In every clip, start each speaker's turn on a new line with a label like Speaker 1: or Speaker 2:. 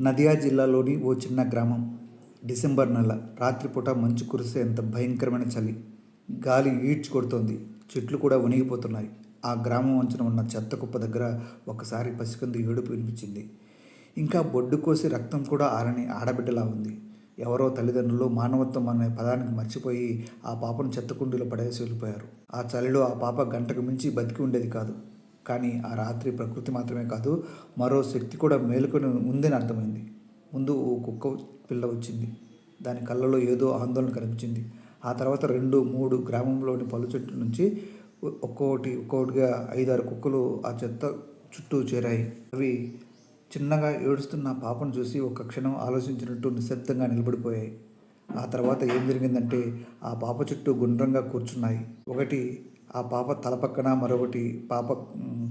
Speaker 1: Nadia జిల్లాలోని ఓ చిన్న గ్రామం. డిసెంబర్ నెల రాత్రిపూట మంచు కురిసే ఎంత భయంకరమైన చలి. గాలి ఈడ్చి కొడుతోంది చెట్లు కూడా వణిగిపోతున్నాయి. ఆ గ్రామం వంచున ఉన్న చెత్త కుప్ప దగ్గర ఒకసారి పసికందు ఏడుపు వినిపించింది. ఇంకా బొడ్డు కోసి రక్తం కూడా ఆరని ఆడబిడ్డలా ఉంది. ఎవరో తల్లిదండ్రులు మానవత్వం అనే పదానికి మర్చిపోయి ఆ పాపను చెత్తకుండీలో పడేసి వెళ్ళిపోయారు. ఆ చలిలో ఆ పాప గంటకు మించి బతికి ఉండేది కాదు. కానీ ఆ రాత్రి ప్రకృతి మాత్రమే కాదు మరో శక్తి కూడా మేలుకొని ఉందని అర్థమైంది. ముందు ఓ కుక్క పిల్ల వచ్చింది. దాని కళ్ళలో ఏదో ఆందోళన కనిపించింది. ఆ తర్వాత రెండు మూడు గ్రామంలోని పలు చెట్ల నుంచి ఒక్కొక్కటి ఒక్కొక్కటిగా ఐదారు కుక్కలు ఆ చెత్త చుట్టూ చేరాయి. అవి చిన్నగా ఏడుస్తున్న పాపను చూసి ఒక క్షణం ఆలోచించినట్టు నిశ్శబ్దంగా నిలబడిపోయాయి. ఆ తర్వాత ఏం జరిగిందంటే ఆ పాప చుట్టూ గుండ్రంగా కూర్చున్నాయి. ఒకటి ఆ పాప తల పక్కన మరొకటి పాప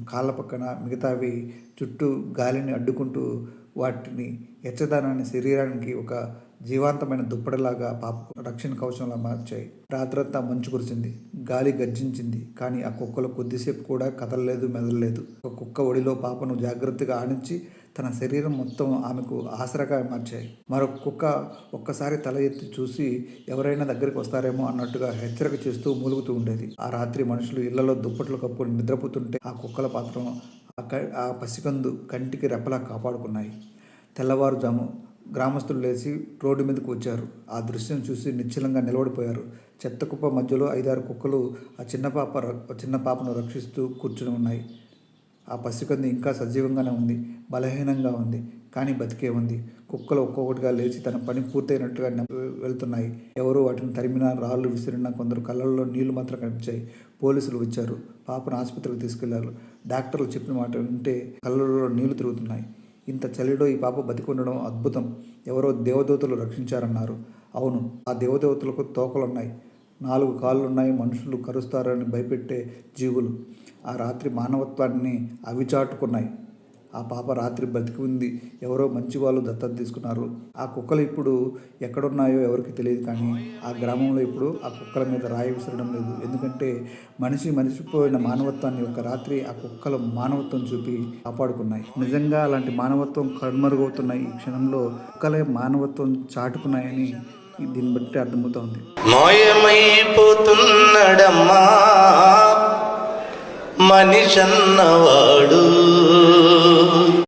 Speaker 1: కాళ్ళ పక్కన మిగతావి చుట్టూ గాలిని అడ్డుకుంటూ వాటిని ఎచ్చదనాన్ని శరీరానికి ఒక జీవాంతమైన దుప్పటిలాగా పాప రక్షణ కవచంలా మార్చాయి. రాత్రంతా మంచు కురిసింది గాలి గర్జించింది కానీ ఆ కుక్కలు కొద్దిసేపు కూడా కదలలేదు మెదలలేదు. ఒక కుక్క ఒడిలో పాపను జాగ్రత్తగా ఆనించి తన శరీరం మొత్తం ఆమెకు ఆసరగా మార్చాయి. మరొక కుక్క ఒక్కసారి తల ఎత్తి చూసి ఎవరైనా దగ్గరికి వస్తారేమో అన్నట్టుగా హెచ్చరిక చేస్తూ మూలుగుతూ ఉండేది. ఆ రాత్రి మనుషులు ఇళ్ళలో దుప్పట్లు కప్పుకొని నిద్రపోతుంటే ఆ కుక్కల పాత్రం ఆ క- ఆ పసికందు కంటికి రెప్పలా కాపాడుకున్నాయి. తెల్లవారుజాము గ్రామస్తులు లేచి రోడ్డు మీదకు వచ్చారు. ఆ దృశ్యం చూసి నిశ్చలంగా నిలబడిపోయారు. చెత్త కుప్ప మధ్యలో ఐదారు కుక్కలు ఆ చిన్న పాప ర- చిన్న పాపను రక్షిస్తూ కూర్చుని ఉన్నాయి. ఆ పసికంది ఇంకా సజీవంగానే ఉంది బలహీనంగా ఉంది కానీ బతికే ఉంది. కుక్కలు ఒక్కొక్కటిగా లేచి తన పని పూర్తయినట్టుగా వెళ్తున్నాయి. ఎవరో వాటిని తరిమినా రాళ్ళు విసిరినా కొందరు కళ్ళల్లో నీళ్ళు మాత్రం కనిపించాయి. పోలీసులు వచ్చారు. పాపను ఆసుపత్రికి తీసుకెళ్ళారు. డాక్టర్లు చెప్పిన మాట వింటే కళ్ళల్లో నీళ్ళు తిరుగుతున్నాయి. ఇంత చలిలో ఈ పాప బతికుండడం అద్భుతం. ఎవరో దేవదూతలు రక్షించారన్నారు. అవును ఆ దేవదేవతలకు తోకలున్నాయి. నాలుగు కాళ్ళున్నాయి మనుషులు కరుస్తారని భయపెట్టే జీవులు. ఆ రాత్రి మానవత్వాన్ని అవి చాటుకున్నాయి ఆ పాప రాత్రి బతికి ఉంది ఎవరో మంచి వాళ్ళు దత్తత తీసుకున్నారు. ఆ కుక్కలు ఇప్పుడు ఎక్కడున్నాయో ఎవరికి తెలియదు కానీ ఆ గ్రామంలో ఇప్పుడు ఆ కుక్కల మీద రాయి విసరడం లేదు. ఎందుకంటే మనిషి మనిషిపోయిన మానవత్వాన్ని ఒక రాత్రి ఆ కుక్కల మానవత్వం చూపి కాపాడుకున్నాయి. నిజంగా అలాంటి మానవత్వం కడుమరుగవుతున్నాయి ఈ క్షణంలో కుక్కలే మానవత్వం చాటుకున్నాయని దీన్ని బట్టి అర్థమవుతోంది.
Speaker 2: మాయమైపోతున్నాడమ్మా మనిషన్నవాడు.